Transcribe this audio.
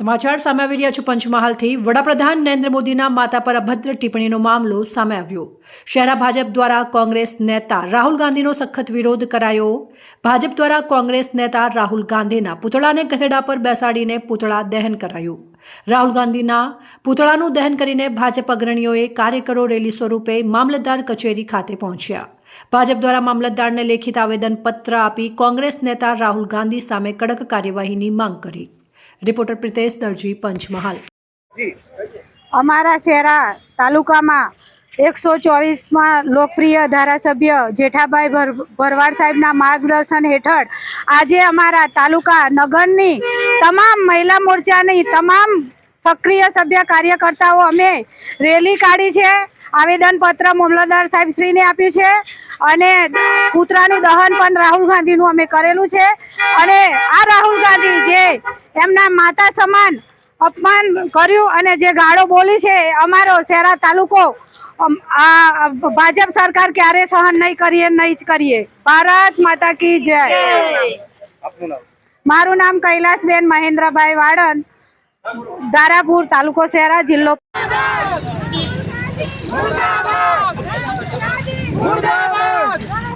સમાચાર સામે આવી રહ્યા છે પંચમહાલથી. વડાપ્રધાન નરેન્દ્ર મોદીના માતા પર અભદ્ર ટિપ્પણીનો મામલો સામે આવ્યો. શહેરા ભાજપ દ્વારા કોંગ્રેસ નેતા રાહુલ ગાંધીનો સખત વિરોધ કરાયો. ભાજપ દ્વારા કોંગ્રેસ નેતા રાહુલ ગાંધીના પુતળાને ગધેડા પર બેસાડીને પુતળા દહન કરાયું. રાહુલ ગાંધીના પુતળાનું દહન કરીને ભાજપ અગ્રણીઓએ કાર્યકરો રેલી સ્વરૂપે મામલતદાર કચેરી ખાતે પહોંચ્યા. ભાજપ દ્વારા મામલતદારને લેખિત આવેદનપત્ર આપી કોંગ્રેસ નેતા રાહુલ ગાંધી સામે કડક કાર્યવાહીની માંગ કરી. રિપોર્ટર પ્રિતેશ દરજી પંચમહાલ. અમારા શહેરા તાલુકામાં એકસો ચોવીસમાં લોકપ્રિય ધારાસભ્ય જેઠાભાઈ ભર- ભરવાડ સાહેબના માર્ગદર્શન હેઠળ આજે અમારા તાલુકા નગરની તમામ મહિલા મોરચાની તમામ સક્રિય સભ્ય કાર્યકર્તાઓ અમે રેલી કાઢી છે. આવેદનપત્ર મામલતદાર સાહેબ શ્રીને આપ્યું છે અને કૂતરાનું દહન પણ રાહુલ ગાંધીનું અમે કરેલું છે. અને આ રાહુલ ગાંધી જે એમના માતા સમાન અપમાન કર્યું અને જે ગાળો બોલી છે એ અમારો શહેરા તાલુકો આ ભાજપ સરકાર ક્યારે સહન નહીં કરીએ નહીં જ કરીએ. ભારત માતા કી જય. મારું નામ કૈલાસબેન મહેન્દ્રભાઈ વાળંદ દારાપુર તાલુકો શહેરા જિલ્લો.